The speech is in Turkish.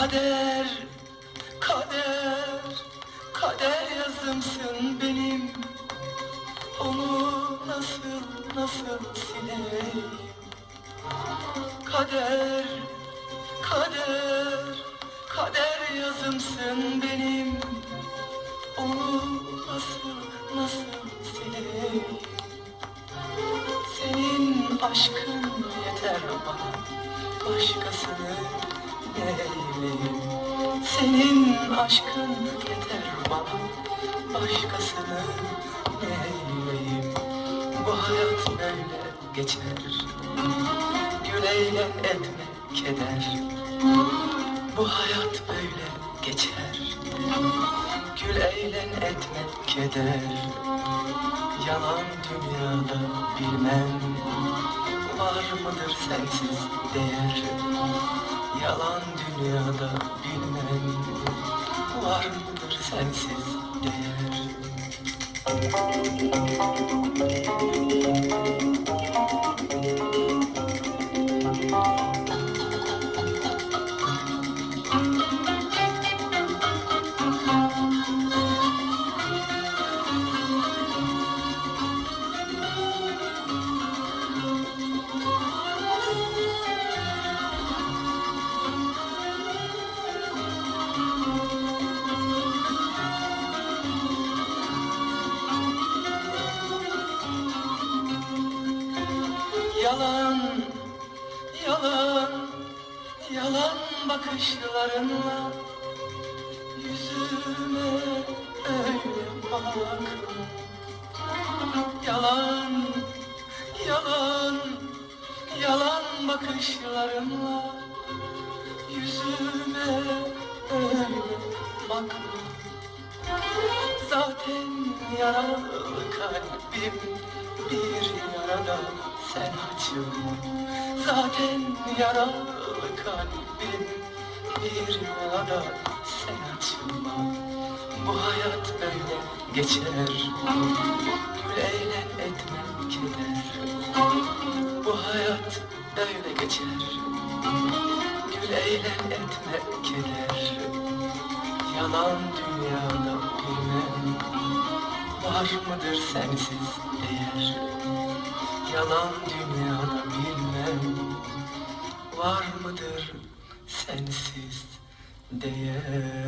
Kader, kader, kader yazımsın benim. Onu nasıl, nasıl sileyim Kader, kader, kader yazımsın benim. Onu nasıl, nasıl sileyim Senin aşkın yeter bana Başkasını Senin aşkın yeter bana Başkasını ne eyleyim Bu hayat böyle geçer. Gül eğlen etme keder. Bu hayat böyle geçer. Gül eğlen etme keder. Yalan dünyada bilmem Var mıdır sensiz değer Yalan dünyada bilmem Var mıdır sensiz değer Yalan, yalan, yalan bakışlarınla Yüzüme öyle bak Yalan, yalan, yalan bakışlarınla Yüzüme öyle bak Zaten yaralı kalbim bir yarada sen açılma Zaten yaralı kalbim bir yarada sen açılma. Bu hayat böyle geçer. Gül eğlen etme keder. Bu hayat böyle geçer. Gül eğlen etme keder. Yalan dünyada bilmem. Var mıdır sensiz değer Yalan dünyanı bilmem. Var mıdır sensiz değer?